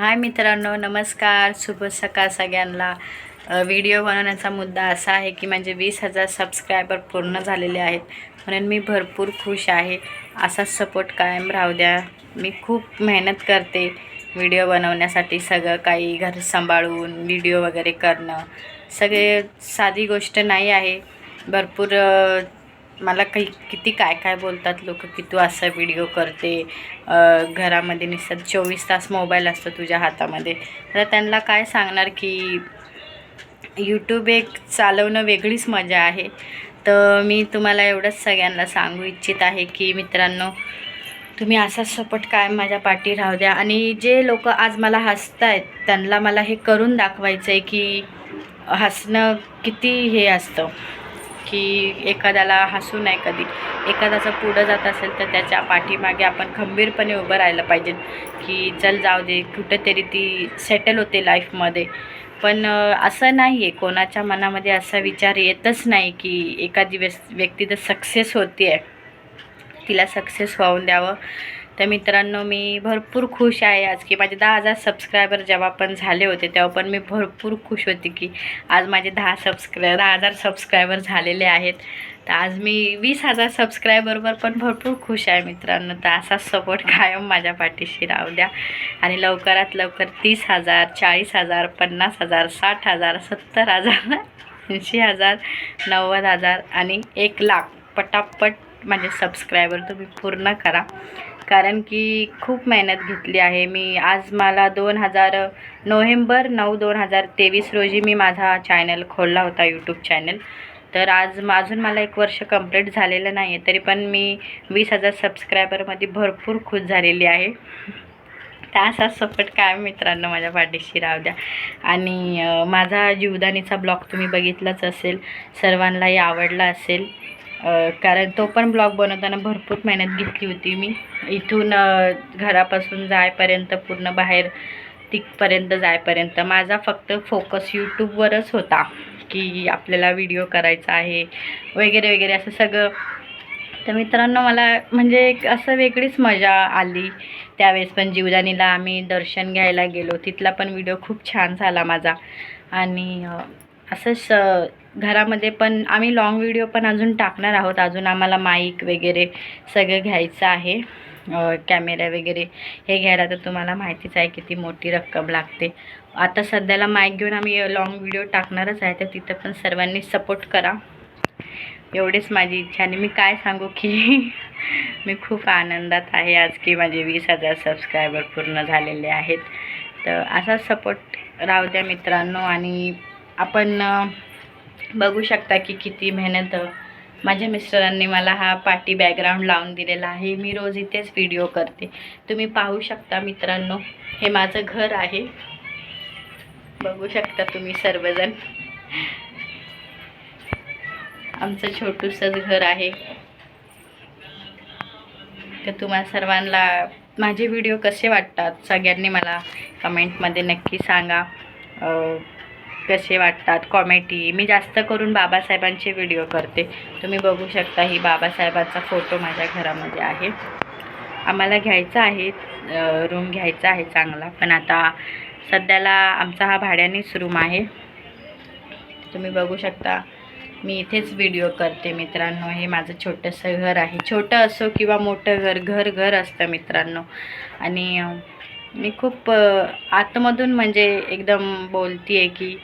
हाय मित्रांनो नमस्कार. शुभ सकाळ सगळ्यांना. व्हिडिओ बनवण्याचा मुद्दा असा आहे की म्हणजे वीस हजार सबस्क्रायबर पूर्ण झालेले आहेत. म्हणून मी भरपूर खुश आहे. असाच सपोर्ट कायम राहू द्या. मी खूप मेहनत करते व्हिडिओ बनवण्यासाठी सगळं काही घर सांभाळून व्हिडिओ वगैरे करणं. सगळे साधी गोष्ट नाही आहे. भरपूर मला काही किती काय काय बोलतात लोक की तू असं व्हिडिओ करते घरामध्ये निसत चोवीस तास मोबाईल असतो तुझ्या हातामध्ये. तर त्यांना काय सांगणार की यूट्यूब एक चालवणं वेगळीच मजा आहे. तर मी तुम्हाला एवढंच सगळ्यांना सांगू इच्छित आहे की मित्रांनो तुम्ही असाच सपोर्ट काय माझ्या पाठी राहू द्या. आणि जे लोक आज मला हसत आहेत त्यांना मला हे करून दाखवायचं आहे की हसणं किती हे असतं. की एखाद्याला हसू नाही कधी. एखाद्याचं पुढं जात असेल तर त्याच्या पाठीमागे आपण खंबीरपणे उभं राहिलं पाहिजे की चल जाऊ दे कुठंतरी ती सेटल होते लाईफमध्ये पण असं नाही आहे कोणाच्या मनामध्ये असा विचार येतच नाही की एखादी व्यस व्यक्ती तर सक्सेस होती आहे तिला सक्सेस होऊन द्यावं. तर मित्रांनो मी भरपूर खुश आहे आज की माझे दहा हजार सबस्क्रायबर जेव्हा पण झाले होते तेव्हा पण मी भरपूर खुश होते की आज माझे दहा सबस्क्राय दहा हजार सबस्क्रायबर झालेले आहेत. तर आज मी वीस हजार सबस्क्रायबरवर पण भरपूर खुश आहे मित्रांनो. तर असाच सपोर्ट कायम माझ्या पाठीशी राहू द्या. आणि लवकरात लवकर तीस हजार चाळीस हजार पन्नास हजार साठ हजार सत्तर हजार ऐंशी हजार नव्वद हजार आणि एक लाख पटापट माझे सबस्क्रायबर तुम्ही पूर्ण करा. कारण की खूप मेहनत घेतली आहे. मी आज मला दोन हजार नोव्हेंबर नऊ दोन हजार तेवीस रोजी मी माझा चॅनल खोलला होता यूट्यूब चॅनल तर आज अजून मला एक वर्ष कंप्लीट झालेलं नाही आहे तरी पण मी वीस हजार सबस्क्रायबरमध्ये भरपूर खुश झालेली आहे. तर असाच सपोर्ट काय मित्रांनो माझ्या पाठीशी राहू द्या. आणि माझा जीवदानीचा ब्लॉग तुम्ही बघितलाच असेल सर्वांनाही आवडला असेल. कारण तो पण ब्लॉग बनवताना भरपूर मेहनत घेतली होती मी. इथून घरापासून जायपर्यंत पूर्ण बाहेर तिथपर्यंत जायपर्यंत माझा फक्त फोकस यूट्यूबवरच होता. की आपल्याला व्हिडिओ करायचा आहे वगैरे वगैरे असं सगळं. तर मित्रांनो मला म्हणजे एक असं वेगळीच मजा आली. त्यावेळेस पण जीवदानीला आम्ही दर्शन घ्यायला गेलो. तिथला पण व्हिडिओ खूप छान झाला माझा. आणि असंच घरामध्ये पण आम्ही लाँग व्हिडिओ पण अजून टाकणार आहोत. अजून आम्हाला माईक वगैरे सगळं घ्यायचं आहे. कॅमेरा वगैरे हे घ्यायला तर तुम्हाला माहितीच आहे किती मोठी रक्कम लागते. आता सध्याला माईक घेऊन आम्ही लाँग व्हिडिओ टाकणारच आहे. तर तिथं पण सर्वांनी सपोर्ट करा. एवढीच माझी इच्छा आणि मी काय सांगू की मी खूप आनंदात आहे आज की माझे वीस हजार सबस्क्रायबर पूर्ण झालेले आहेत. तर असा सपोर्ट राहू द्या मित्रांनो आणि आपण बघू शकता की किती मेहनत माझ्या मिस्टरांनी मला हा पाटी बॅकग्राऊंड लावून दिलेला आहे. मी रोज इथेच व्हिडिओ करते. तुम्ही पाहू शकता मित्रांनो हे माझं घर आहे. बघू शकता तुम्ही सर्वजण. आमचं छोटूसंच घर आहे. तर तुम्हा सर्वांना माझे व्हिडिओ कसे वाटतात? सगळ्यांनी मला कमेंटमध्ये नक्की सांगा. कसे वाटतात कॉमेडी मी जास्त करून बाबासाहेबांचे व्हिडिओ करते. तुम्ही बघू शकता ही बाबासाहेबांचा फोटो माझ्या घरामध्ये आहे. आम्हाला घ्यायचा आहे रूम घ्यायचा आहे चांगला. पण आता सध्याला आमचा हा भाड्यानेच रूम आहे. तुम्ही बघू शकता मी इथेच व्हिडिओ करते मित्रांनो. हे माझं छोटंसं घर आहे. छोटं असो किंवा मोठं घर घर घर असतं मित्रांनो. आणि मी खूप आतमधून म्हणजे एकदम बोलती आहे की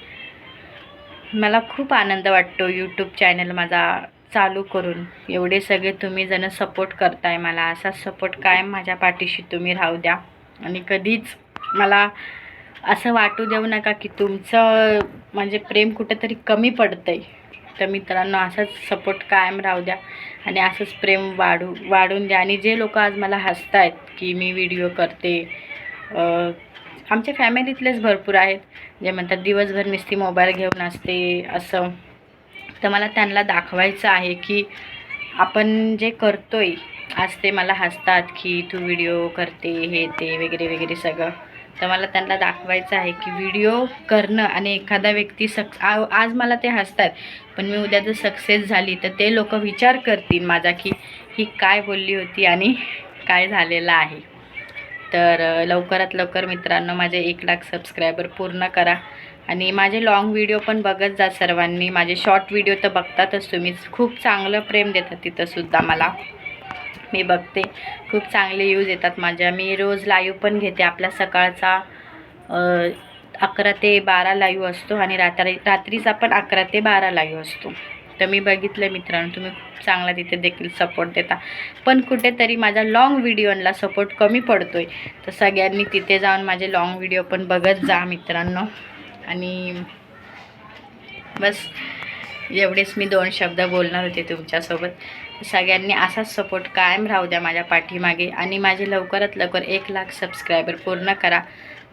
मला खूप आनंद वाटतो यूट्यूब चॅनल माझा चालू करून. एवढे सगळे तुम्ही जण सपोर्ट करताय मला. असा सपोर्ट कायम माझ्या पाठीशी तुम्ही राहू द्या. आणि कधीच मला असं वाटू देऊ नका की तुमचं म्हणजे प्रेम कुठंतरी कमी पडतं आहे तर मित्रांनो असाच सपोर्ट कायम राहू द्या. आणि असंच प्रेम वाढू वाढून द्या. आणि जे लोक आज मला हसत आहेत की मी व्हिडिओ करते आमच्या फॅमिलीतलेच भरपूर आहेत. जे म्हणतात दिवसभर नुसती मोबाईल घेऊन असते असं. तर मला त्यांना दाखवायचं आहे की आपण जे करतोय आज ते मला हसतात की तू व्हिडिओ करते हे ते वगैरे वगैरे सगळं. तर मला त्यांना दाखवायचं आहे की व्हिडिओ करणं आणि एखादा व्यक्ती सक् आज मला ते हसतात पण मी उद्या जर सक्सेस झाली तर ते लोक विचार करतील माझा की ही काय बोलली होती आणि काय झालेलं आहे. तर लवकरात लवकर मित्रांनो माझे एक लाख सबस्क्रायबर पूर्ण करा. आणि माझे लाँग व्हिडिओ पण बघत जा सर्वांनी. माझे शॉर्ट व्हिडिओ तर बघतातच तुम्ही. खूप चांगलं प्रेम देतात तिथंसुद्धा मला. मी बघते. खूप चांगले यूज येतात माझ्या. मी रोज लाईव्ह पण घेते. आपला सकाळचा अकरा ते बारा लाईव्ह असतो आणि रात्री रात्रीचा पण अकरा ते बारा लाईव्ह असतो. तर मी बघितलं मित्रांनो तुम्ही खूप चांगला तिथे देखील सपोर्ट देता. पण कुठेतरी माझा लाँग व्हिडिओला सपोर्ट कमी पडतोय. तर सगळ्यांनी तिथे जाऊन माझे लाँग व्हिडिओ पण बघत जा मित्रांनो. आणि बस एवढेच मी दोन शब्द बोलणार होते तुमच्यासोबत. सगळ्यांनी असाच सपोर्ट कायम राहू द्या माझ्या पाठीमागे. आणि माझे लवकरात लवकर एक लाख सबस्क्रायबर पूर्ण करा.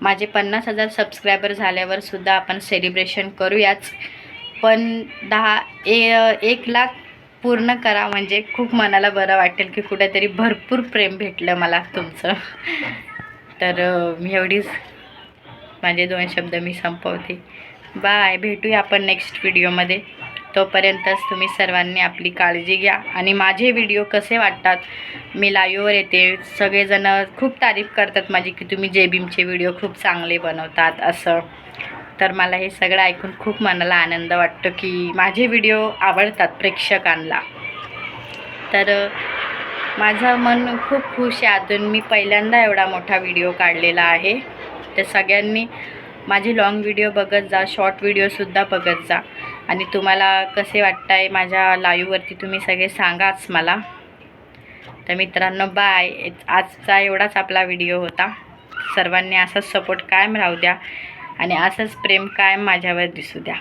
माझे पन्नास हजार सबस्क्रायबर झाल्यावर सुद्धा आपण सेलिब्रेशन करूयाच. पण दहा ए एक लाख पूर्ण करा. म्हणजे खूप मनाला बरं वाटेल की कुठेतरी भरपूर प्रेम भेटलं मला तुमचं. तर मी एवढीच माझे दोन शब्द मी संपवते. बाय. भेटूया आपण नेक्स्ट व्हिडिओमध्ये तोपर्यंतच तुम्ही सर्वांनी आपली काळजी घ्या. आणि माझे व्हिडिओ कसे वाटतात मी लाईव्हवर येते. सगळेजण खूप तारीफ करतात माझी की तुम्ही जेबीमचे व्हिडिओ खूप चांगले बनवतात असं. तर मला हे सगळं ऐकून खूप मनाला आनंद वाटतो की माझे व्हिडिओ आवडतात प्रेक्षकांना. तर माझं मन खूप खुश आहे अजून. मी पहिल्यांदा एवढा मोठा व्हिडिओ काढलेला आहे. तर सगळ्यांनी माझे लाँग व्हिडिओ बघत जा शॉर्ट व्हिडिओसुद्धा बघत जा. आणि तुम्हाला कसे वाटत आहे माझ्या लाईव्हवरती तुम्ही सगळे सांगाच मला. तर मित्रांनो बाय आजचा एवढाच आपला व्हिडिओ होता. सर्वांनी असाच सपोर्ट कायम राहू द्या. आणि असंच प्रेम कायम माझ्यावर दिसू द्या.